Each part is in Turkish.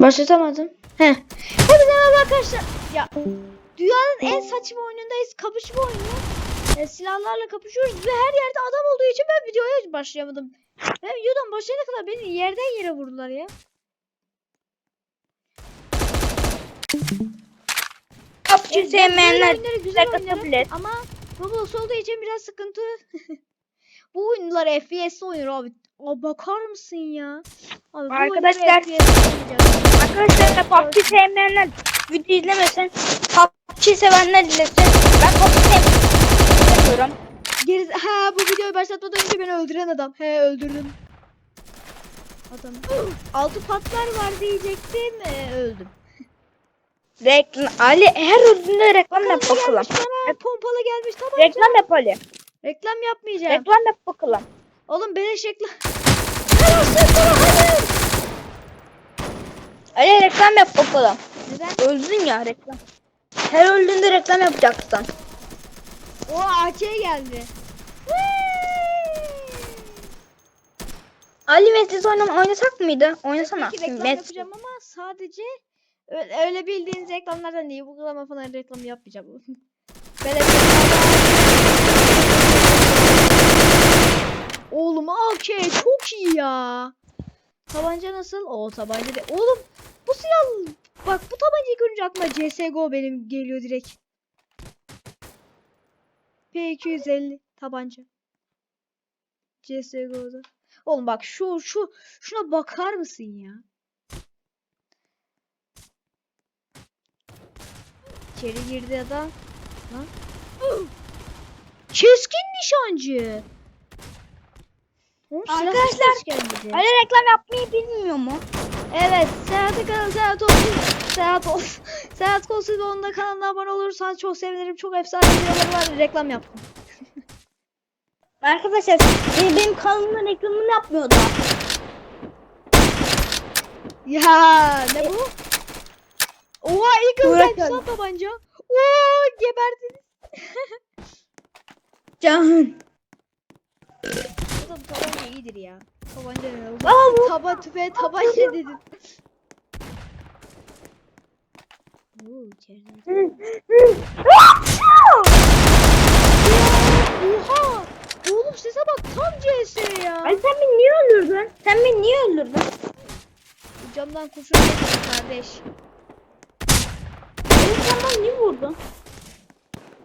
Başlatamadım. Heh. Hepinize merhaba arkadaşlar. Ya dünyanın en saçma oyunundayız. Kapışma oyunu. E, silahlarla kapışıyoruz ve her yerde adam olduğu için ben videoya başlayamadım. Ben videodan başlayana kadar beni yerden yere vurdular ya. Evet, sevmeyenler güzel oynarım ama Roblox olduğu için biraz sıkıntı. Bu oyunlar FPS oynuyor abi. Aa, bakar mısın ya? Abi, Arkadaşlar-. Arkadaşlar PUBG sevmeyenler video izlemesin. PUBG sevenler izlesin. Ben PUBG sevmiyorum. Geri... Ha bu videoyu başlatmadan önce beni öldüren adam. He öldürdüm. Adam. Altı patlar var diyecektim. Ee, öldüm. Reklam Ali her öldüğünde reklam yap bakalım. Pompalı gelmiş tamam. Reklam yap Ali. Reklam yapmayacağım. Reklam yap bakalım. Oğlum beleş reklam. Ali reklam yap bakalım. Neden? Öldün ya reklam. Her öldüğünde reklam yapacaksın. O AK geldi. Ali Mesut oynama oynasak mıydı? Oynasana. Peki reklam Mesut. yapacağım ama sadece öyle, öyle bildiğiniz reklamlardan değil. Uygulama falan reklamı yapmayacağım. Böyle Oğlum AK çok iyi ya. Tabanca nasıl? O tabanca de. Oğlum bu silah bak bu tabancayı görünce aklıma CSGO benim geliyor direkt. P250 tabanca. CSGO'da. Oğlum bak şu şu şuna bakar mısın ya? İçeri girdi adam. Lan. Keskin nişancı. Arkadaşlar. Ali reklam yapmayı bilmiyor mu? Evet, Serhat'a kanal Serhat olsun. Serhat olsun. Serhat olsun ve onun da kanalına abone olursanız çok sevinirim. Çok efsane videoları var. Reklam yaptım. Arkadaşlar benim kanalımın reklamını yapmıyor da. Ya ne bu? Oha ilk özel son tabanca. Oo geberdiniz. Can. Bu tabanca iyidir ya. Tabanca ne oldu? Taba tüfe tabanca dedin. Oo içeriden. Oha! Oğlum size bak tam CS ya. Ay sen beni niye öldürdün? Sen beni niye öldürdün? Camdan kurşun geçti kardeş. Beni sen bana niye vurdun?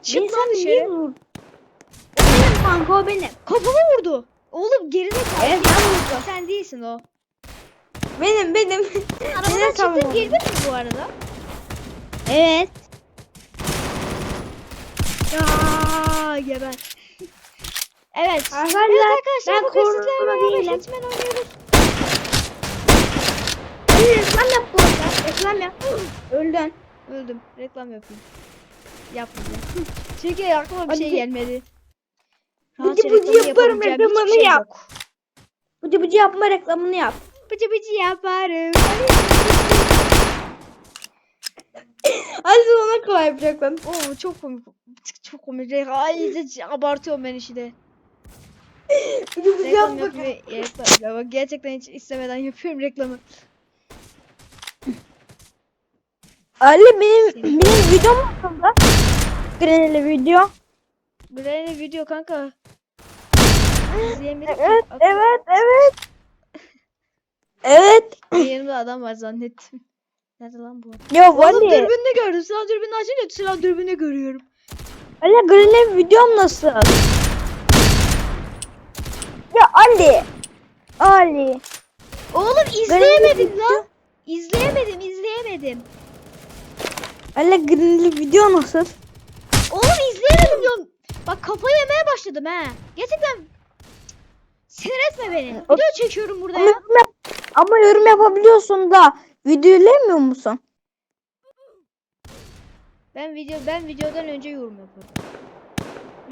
Çık Beni lan sen niye dışarı. vurdun? O benim kanka o benim. Kafama vurdu. Oğlum geride kal. Evet ben. Sen değilsin o. Benim benim. Arabadan çıktın girdin mi bu arada? Evet. Ya geber. Evet. Arkadaşlar, evet arkadaşlar ben sizlerle korona beraber oynuyoruz. Reklam yap bu arada. Reklam yap. Öldün. Öldüm. Reklam yapayım. Yapmayacağım. Çünkü aklıma bir Hadi şey gelmedi. Bıcı bıcı yaparım, reklamını şey yap. yok. Bıcı bıcı yapma reklamını yap. Bıcı bıcı yaparım. Ali ona kolay yapacaklar. Oo çok komik. Çok komik. Ay abartıyorum ben işi de. Bıcı bıcı Reklam yap yapmayı reklam, ya bak gerçekten hiç istemeden yapıyorum reklamı. Ali benim benim videom aslında. Granny video. Granny video kanka. İzleyemedik. Evet, Akıl- evet, evet. Evet. Yanımda adam var zannettim. Nerede lan bu? Ya Oğlum Ali. dürbünle gördüm. Silah dürbünü açınca silah dürbünü görüyorum. Ali Granny videom nasıl? Ya Ali. Ali. Oğlum izleyemedim lan. İzleyemedim, izleyemedim. Ali Granny video nasıl? Oğlum izleyemedim diyorum. Bak kafa yemeye başladım he. Gerçekten sinir etme beni. O- Video çekiyorum burada Ama ya. yorum, yap- ama yorum yapabiliyorsun da video izlemiyor musun? Ben video ben videodan önce yorum yaparım.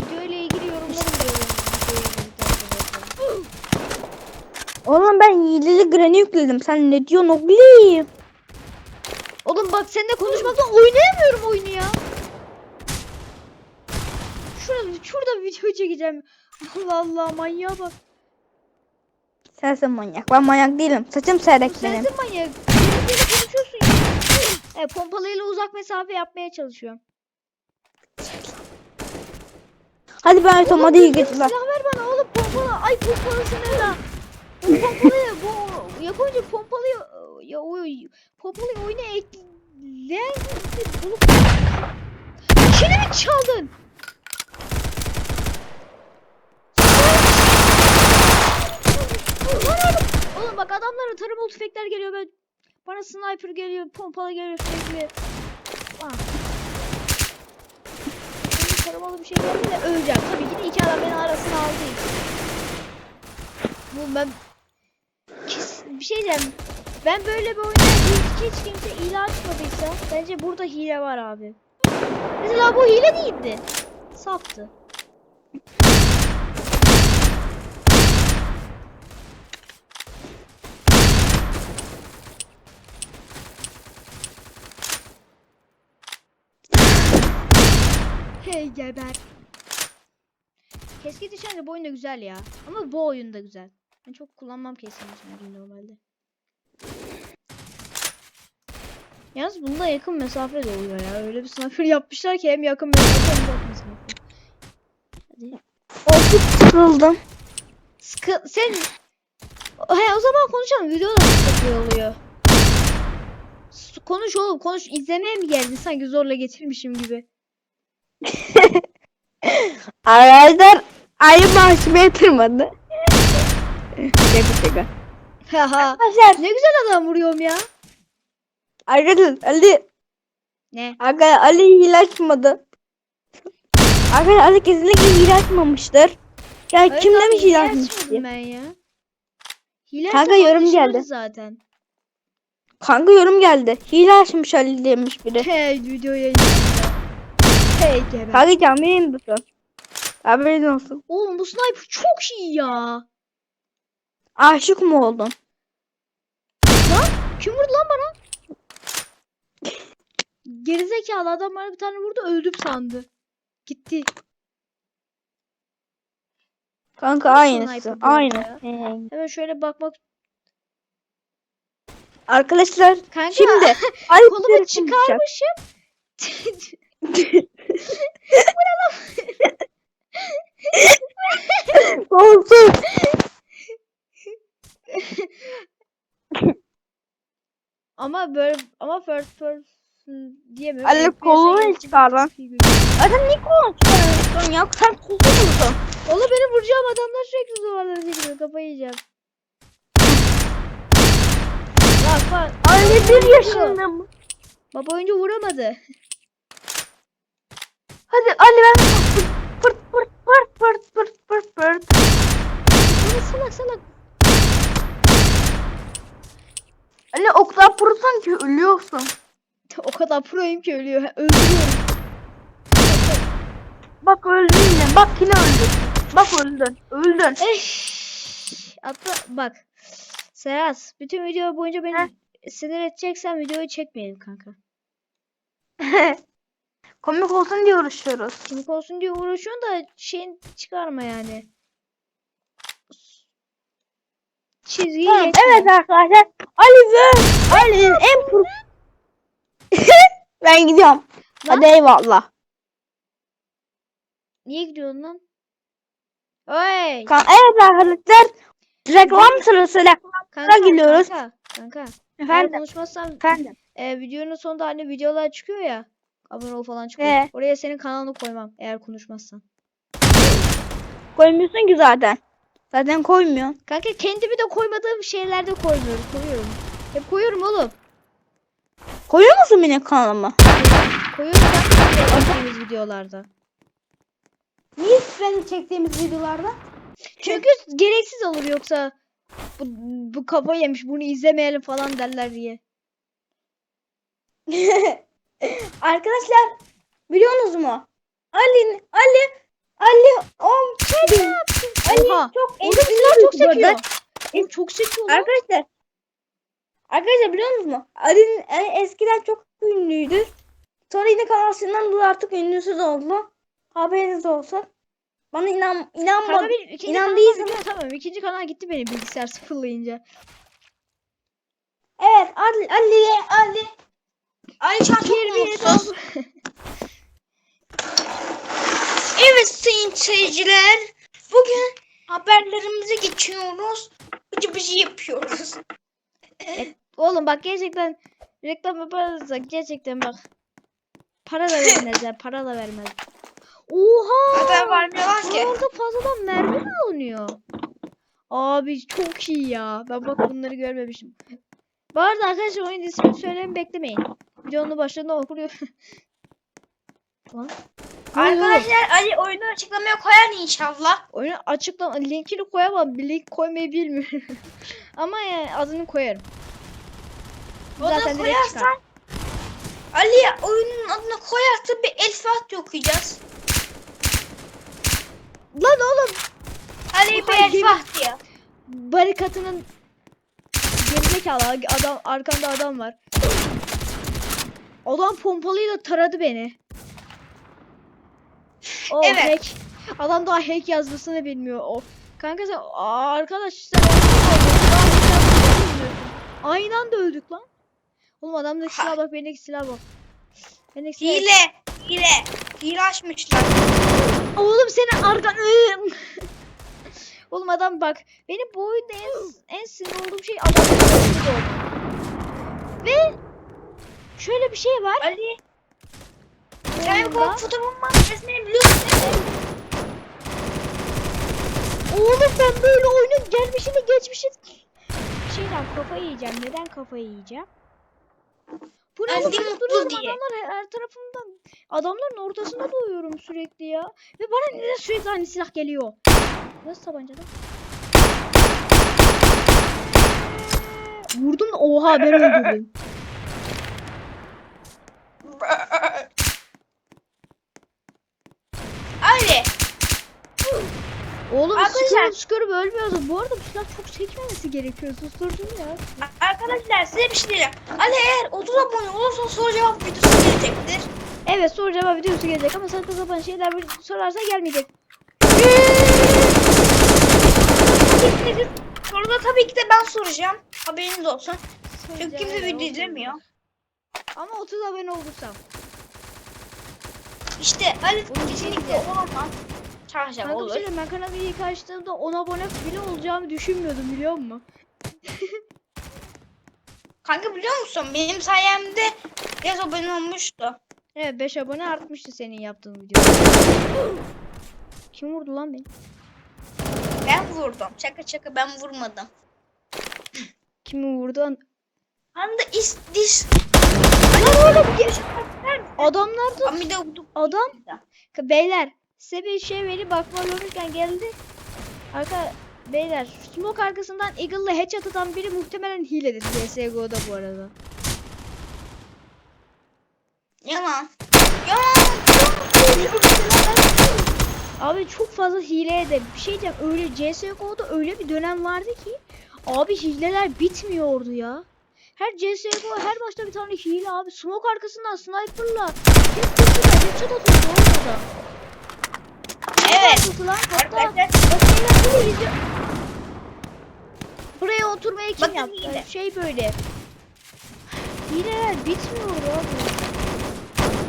Video ile ilgili yorumları biliyorum. Oğlum ben hileli Granny yükledim. Sen ne diyorsun oğlum? Oğlum bak seninle konuşmaktan oynayamıyorum oyunu ya. Şurada şurada video çekeceğim. Allah Allah manyağa bak. Sensin manyak. Ben manyak değilim. Saçım seyrek benim. sensin manyak. Konuşuyorsun ya. Evet pompalıyla uzak mesafe yapmaya çalışıyorum. Hadi ben Tom hadi düzgün lan. Silah ver bana oğlum pompalı. Ay pompalısı ne lan? Pompalıyı bu yapınca pompalıyı ya o pompalıyı oyuna bunu İçini mi çaldın? Oğlum bak adamlara taramalı tüfekler geliyor ben bana sniper geliyor, pompalı geliyor sürekli. Ah. Taramalı bir şey geldi de öleceğim. Tabii ki de iki adam beni arasına aldı. Bu ben Kes- bir şey diyeceğim. Ben böyle bir oyunda hiç, hiç kimse hile açmadıysa bence burada hile var abi. Mesela bu hile değildi. Saftı. Geber. Keskin nişancı bu oyunda güzel ya. Ama bu oyunda güzel. Ben çok kullanmam keskin nişancıyı normalde. Yalnız bunda yakın mesafe de oluyor ya. Öyle bir sniper yapmışlar ki hem yakın mesafe hem uzak mesafe. Hadi. Olsun sıkıldım. Sıkı sen He o zaman konuşalım. Videoda sıkıntı oluyor. Konuş oğlum konuş. İzlemeye mi geldin? Sanki zorla getirmişim gibi. Arkadaşlar ayı maaşıma yatırmadı. şaka şaka. Haha. Arkadaşlar. ne güzel adam vuruyorum ya. Arkadaşlar Ali. Ne? Arkadaşlar Ali hile açmadı. Arkadaşlar Ali kesinlikle hile açmamıştır. Ya Evet kim demiş hile açmış diye. ben ya. Hile Kanka, yorum geldi. zaten. Kanka yorum geldi. Hile açmış Ali demiş biri. Hey video yayınlandı. Hey. Kanka canlı yayındasın. Haberin olsun. Oğlum bu sniper çok iyi ya. Aşık mı oldun? Kim vurdu lan bana? Gerizekalı adam bana bir tane vurdu öldüm sandı. Gitti. Kanka Nasıl aynısı. Aynı. Hemen şöyle bakmak. Arkadaşlar Kanka şimdi bize konuşacak. çıkarmışım. Olsun. ama böyle ama first person diyemiyorum. Ali kolunu geçtim. çıkar lan. Görünüyor. Adam ne konuşuyorsun ya? Sen kusur musun? Oğlum benim vuracağım adamlar sürekli duvarlara çekiliyor. Kafayı yiyeceğim. Bak bak. Ali bir yaşında mı? Baba oyuncu vuramadı. Hadi Ali ben pırt pırt pırt pırt pırt pırt pırt. Bunu salak salak. Ali o kadar pırtsan ki ölüyorsun. O kadar proyum ki ölüyor. Öldürüyorum. Bak öldün yine. Bak yine öldün. Bak öldün. Öldün. Hatta bak. Serhat bütün video boyunca beni sinir edeceksen videoyu çekmeyelim kanka. Komik olsun diye uğraşıyoruz. Komik olsun diye uğraşıyorsun da şeyin çıkarma yani. Çizgiyi Tamam, geçme. evet arkadaşlar. Ali ve Ali'nin en pro... ben gidiyorum. Lan. Hadi eyvallah. Niye gidiyorsun lan? Oy. Kan evet arkadaşlar. Reklam sırası Kanka, gidiyoruz. Kanka, kanka. Eğer Efendim. konuşmazsam Efendim. e, videonun sonunda hani videolar çıkıyor ya. Abone ol falan çıkıyor. Ee? Oraya senin kanalını koymam eğer konuşmazsan. Koymuyorsun ki zaten. Zaten koymuyor. Kanka kendimi de koymadığım şeylerde koymuyorum. Koyuyorum. Hep koyuyorum oğlum. Koyuyor musun benim kanalıma? Koyuyorum ben çektiğimiz videolarda. Niye ben çektiğimiz videolarda? Çünkü gereksiz olur yoksa bu, bu kafa yemiş bunu izlemeyelim falan derler diye. Arkadaşlar biliyorsunuz mu? Ali Ali Ali om Ali Oha. çok Oğlum silah çok sekiyor. Oğlum çok sekiyor lan. Arkadaşlar Arkadaşlar biliyor musunuz mu? Ali'nin Ali eskiden çok ünlüydü. Sonra yine kanalından dolayı artık ünlüsüz oldu. Haberiniz olsun. Bana inan Kanka inanma. benim ikinci kanaldan video atamıyorum. İkinci kanal gitti benim bilgisayar sıfırlayınca. Evet Ali Ali Ali. An çok mutsuz. Evet sayın seyirciler. Bugün haberlerimize geçiyoruz. Bıcı bıcı yapıyoruz. Oğlum bak gerçekten reklam yaparsak gerçekten bak. Para da vermezler. para da vermez. Oha! Haber vermiyorlar ki. Orada fazladan mermi mi alınıyor? Abi çok iyi ya. Ben bak bunları görmemişim. Bu arada arkadaşlar oyun ismini söylememi beklemeyin. Videonun başında okuyor. Lan. Arkadaşlar Ali oyunu açıklamaya koyar inşallah. Oyunu açıklama linkini koyamam. Bir link koymayı bilmiyorum. Ama yani adını koyarım. O da Zaten çıkar. koyarsan Ali oyunun adını koyarsa bir El Fatiha okuyacağız. Lan oğlum Ali bir El Fatiha. barikatının gerizekalı adam arkanda adam var. Adam pompalıyla taradı beni. O Evet. hack. Adam daha hack yazmasını bilmiyor. O. Kanka sen Aa, arkadaş sen. Aynı anda öldük lan. Oğlum adamdaki silah bak benimki silah bak. Benimki silah. Hile. Hile. Hile açmışlar. Oğlum senin arkan. Oğlum adam bak. Benim bu oyunda en, en sinir olduğum şey adam. Ve şöyle bir şey var. Ali. oyunda. bu fotoğrafın mahkesini biliyorsun değil mi? Oğlum ben böyle oyunun gelmişini geçmişini. Şeyden kafayı yiyeceğim. Neden kafayı yiyeceğim? Bu ne duruyorum, diye. Adamlar her, her tarafımdan. Adamların ortasında doğuyorum sürekli ya. Ve bana neden sürekli aynı silah geliyor? Nasıl tabancada? Vurdum da oha ben öldürdüm. Ali. Oğlum Arkadaşlar- sıkırıp sıkırıp ölmüyordu. Bu arada bu silah çok sekmemesi gerekiyor. Susturdum ya. Arkadaşlar size bir şey diyeceğim. Ali eğer 30 abone olursa soru cevap videosu gelecektir. Evet soru cevap videosu gelecek ama saçma sapan şeyler sorarsa gelmeyecek. Soruda tabii ki de ben soracağım. Haberiniz olsun. Çünkü kimse video izlemiyor. Ama 30 abone olursam. İşte Ali Bunu kesinlikle izleyeceğiz. olamaz. Çarşaf Kanka olur. şey diyeyim, ben kanalı ilk açtığımda 10 abone bile olacağımı düşünmüyordum biliyor musun? Kanka biliyor musun benim sayemde biraz abone olmuştu. Evet 5 abone artmıştı senin yaptığın video. Kim vurdu lan beni? Ben vurdum. Şaka şaka ben vurmadım. Kimi vurdu? An- Hem de is dis. Lan oğlum gel. Adamlar da bir de adam. Beyler size bir şey verip bakmalı olurken geldi. Arka beyler smoke arkasından Eagle'la headshot atan biri muhtemelen hiledir CSGO'da bu arada. Yalan. Yalan. Abi çok fazla hileye de bir şey diyeceğim öyle CSGO'da öyle bir dönem vardı ki abi hileler bitmiyordu ya. Her CSGO her maçta bir tane hile abi smoke arkasından sniper'la hep kötüler headshot atıyordu orada. Evet. Hatta Arkadaşlar Buraya oturmayı kim Bakın yaptı? hile. Şey böyle. Hileler bitmiyor abi.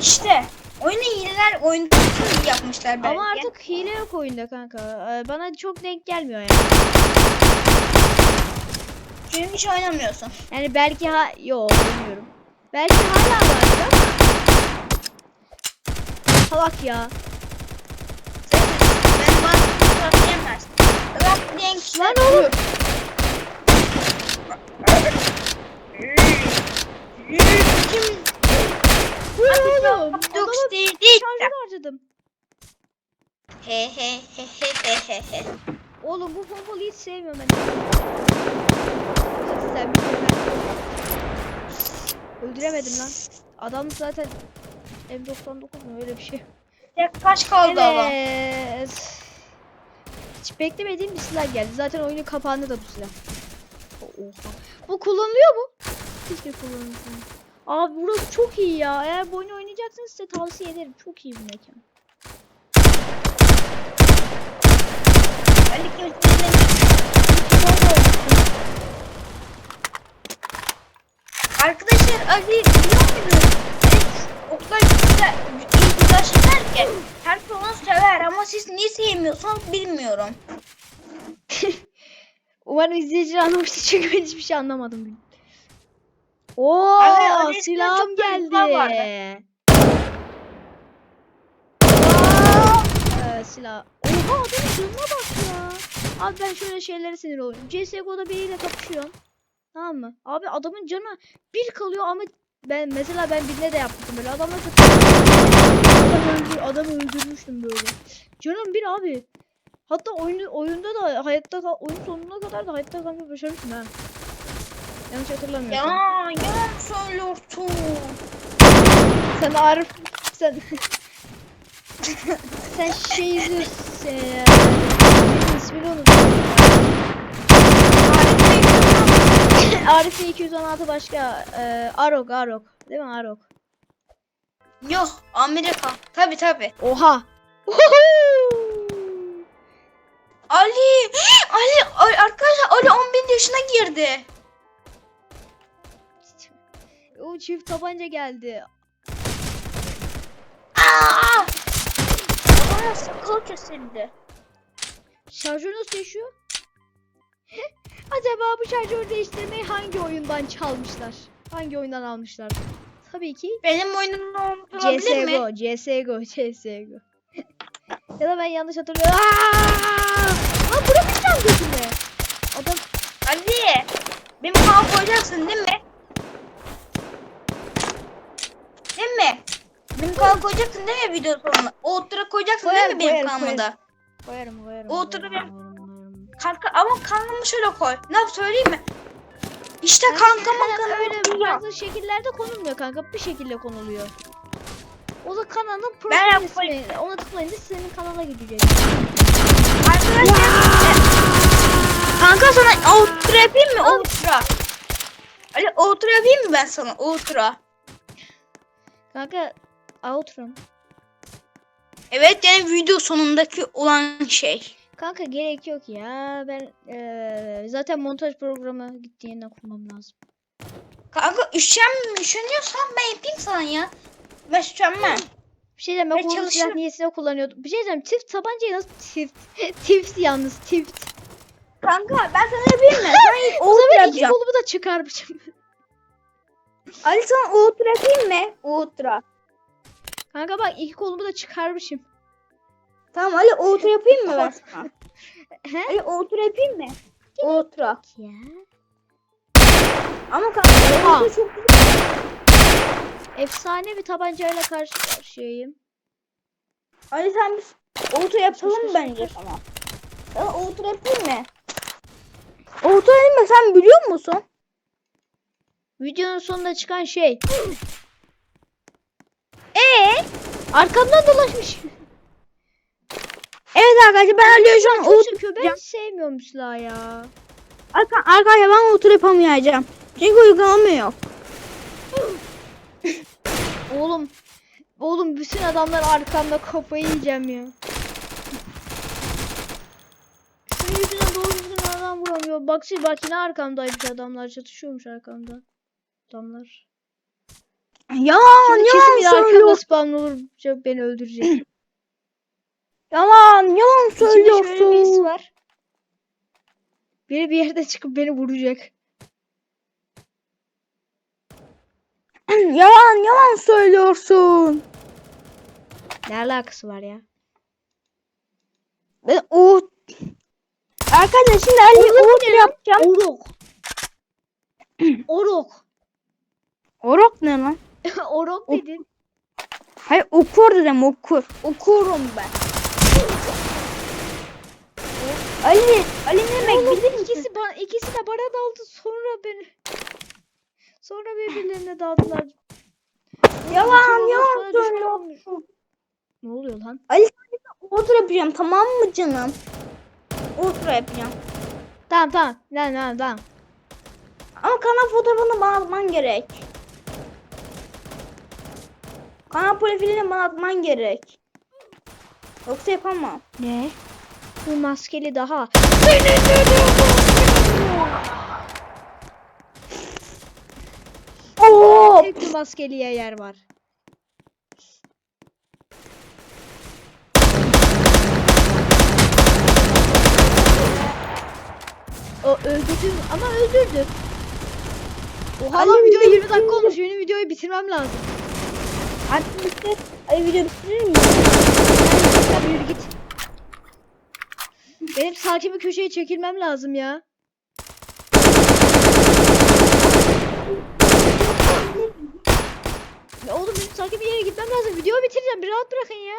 işte oyunu hileler oyunda iyi yapmışlar belki. Ama artık hile yok oyunda kanka. Ee, Bana çok denk gelmiyor yani. Çünkü hiç oynamıyorsun. Yani belki ha... Yo bilmiyorum. Belki hala vardır ama. Salak ya. Ben bana diyemez. Rap diyen kişiler Lan oğlum. Kim? Bu ne oğlum? Adama değil şarjör harcadım. He he he he he he he. Oğlum bu pompalıyı hiç sevmiyorum ben. Sen bir sefer. Öldüremedim lan. Adam zaten M99 mu öyle bir şey. Ya kaç kaldı ama? Evet. Hiç beklemediğim bir silah geldi. Zaten oyunun kapağında da bu silah. Oha. Bu kullanılıyor mu? Keşke kullanılsın. Abi burası çok iyi ya. Eğer bu oyunu oynayacaksanız size tavsiye ederim. Çok iyi bir mekan. Ali Arkadaşlar Ali biliyor musunuz? Evet, o kadar güzel, iyi güzel şeyler ki. Herkes onu sever ama siz niye sevmiyorsanız bilmiyorum. Umarım izleyiciler anlamıştır çünkü ben hiçbir şey anlamadım. Oo Abi, silahım geldi. Ee, silah. Oha adamın canına bak ya. Abi ben şöyle şeylere sinir oluyorum. CSGO'da biriyle kapışıyorum. Tamam mı? Abi adamın canı bir kalıyor ama ben mesela ben birine de yaptım böyle adamla adam öldür, adamı öldürmüştüm böyle. Canım bir abi. Hatta oyun, oyunda da hayatta kal, oyun sonuna kadar da hayatta kalmayı başarmışım ha. Yanlış Ya hatırlamıyorsam. yalan söylüyorsun. Sen Arif sen sen şey izliyorsun ya. İsmini unuttum. Arif'in 216 başka. Ee, Arok Arok. Değil mi Arok? Yok Amerika. Tabi tabi. Oha. Ali. Ali. Ali arkadaşlar Ali 11 yaşına girdi. o çift tabanca geldi. Aa! Bana sakal kesildi. Şarjör nasıl yaşıyor? Acaba bu şarjör değiştirmeyi hangi oyundan çalmışlar? Hangi oyundan almışlar? Tabii ki Benim oyunum olabilir mi? CSGO, CSGO, CSGO. ya da ben yanlış hatırlıyorum. Aaaa! Lan bırakacağım gözüme. Adam Ali. Benim kanal koyacaksın değil mi? Değil mi? Benim kanal koyacaksın değil mi video sonuna? O otura koyacaksın Koyarım, değil mi benim koyarım, kanalıma da? koyarım koyarım. O oturur koyarım, ben- koyarım, koyarım. Kanka ama kanalımı şöyle koy. Ne yap söyleyeyim mi? İşte kankama hemen kanalı öyle farklı şekillerde konulmuyor kanka. Bir şekilde konuluyor. O da kanalın profil ismi. Ona tıklayınca senin kanala gidecek. Arkadaşlar. Kanka sana outra yapayım mı? Outra. Ali outra yapayım mı ben sana? Outra. Kanka outro'm. Evet yani video sonundaki olan şey. Kanka gerek yok ya. Ben eee, zaten montaj programı gittiğinden kurmam lazım. Kanka üşen, üşeniyorsan ben yapayım sana ya. Ben üşenmem. Bir şey diyeceğim ben Ben silah niyesine kullanıyordum. Bir şey diyeceğim çift tabancayı nasıl çift? çift yalnız çift. Kanka ben sana yapayım mı? Sen O outra zaman iki yapacağım. kolumu da çıkarmışım. Ali sana outra yapayım mı? Outra. Kanka bak iki kolumu da çıkarmışım. Tamam Ali outra yapayım mı ben sana? He? Ali outra yapayım mı? Outra. Ya. Ama kanka outra çok Efsane bir tabancayla karşı karşıyayım. Ali sen bir outra yapalım sus, bence sana. Sana outra yapayım mı? Outra yapayım mı? Sen biliyor musun? Videonun sonunda çıkan şey. Ee? Arkamdan dolaşmış. Evet arkadaşlar ben Ali'ye şu an sevmiyorum silahı ya. Arka, arkadaşlar ben outra yapamayacağım. Çünkü uygulamam yok. Oğlum. Oğlum bütün adamlar arkamda kafayı yiyeceğim ya. Şunun yüzünden doğru düzgün adam vuramıyor. Bak şimdi bak yine arkamdaymış adamlar. Çatışıyormuş arkamda. Adamlar. Yalan Şimdi kesin yalan bir arkamda söylüyor. spamlı olur. Beni öldürecek. Yalan yalan İçimde şöyle bir his söylüyorsun. var. Biri bir yerde çıkıp beni vuracak. yalan yalan söylüyorsun. Ne alakası var ya? Ben o Arkadaşlar şimdi Ali outra yapacağım. Orok. Orok. Orok ne lan? Orok dedin. Hayır okur dedim okur. Okurum ben. Ali, Ali ne demek Oğlum bilir misin? ikisi, bana, ikisi de bana daldı sonra beni. Sonra birbirlerine daldılar. Yalan yalan söylüyorsun. Ne oluyor lan? Ali outra yapacağım tamam mı canım? Outra yapacağım. Tamam tamam. Tamam tamam tamam. Ama kanal fotoğrafını bana atman gerek. Kanal profilini bana atman gerek. Yoksa yapamam. Ne? Bir maskeli daha. Oo! Tek bir maskeliye yer var. O öldürdü ama öldürdü. Oha lan video video 20 dakika olmuş. Benim videoyu bitirmem lazım. Artık bitti. Ay video bitirir mi? Sen yürü git. Benim sakin bir köşeye çekilmem lazım ya. Ya oğlum benim sakin bir yere gitmem lazım. Videoyu bitireceğim. Bir rahat bırakın ya.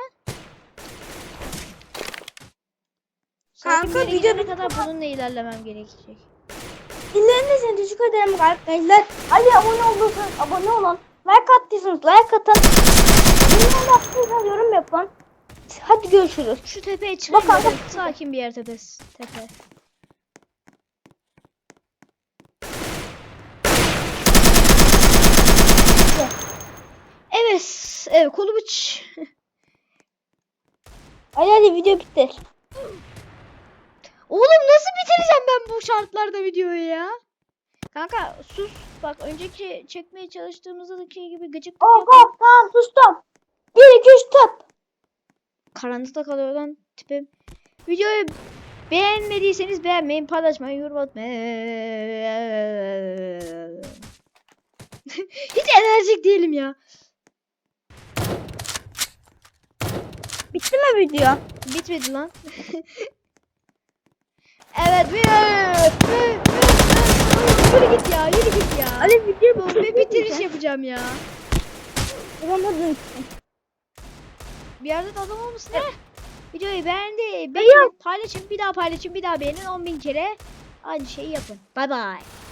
Sakin Kanka, bir yere video gidene kadar bununla ilerlemem gerekecek. Dinleriniz için teşekkür ederim arkadaşlar. Hadi abone olduysanız abone olun. Like attıysanız like atın. Bilmem yaptıysanız yorum yapın. Hadi görüşürüz. Şu tepeye çıkayım. Bak, da bak. Sakin bir yer tepesi. Tepe. Evet. Evet kolumu ç- Hadi hadi video bitti. Oğlum nasıl bitireceğim ben bu şartlarda videoyu ya? Kanka sus. Bak önceki çekmeye çalıştığımızdaki gibi gıcıklık Oh oh tamam sustum. 1 2 3 stop. Karanlıkta kalıyor lan tipim. Videoyu beğenmediyseniz beğenmeyin, paylaşmayın, yorum atmayın. Hiç enerjik değilim ya. Bitti mi video? Bitmedi lan. evet Yürü git ya, yürü git ya. Hadi video Bu bir bitiriş yapacağım ya. Yapamadın. Bir yerde de adam olmasın ne? Videoyu beğendi, beğenin, paylaşın, bir daha paylaşın, bir daha beğenin 10.000 kere. Aynı şeyi yapın. Bye bye.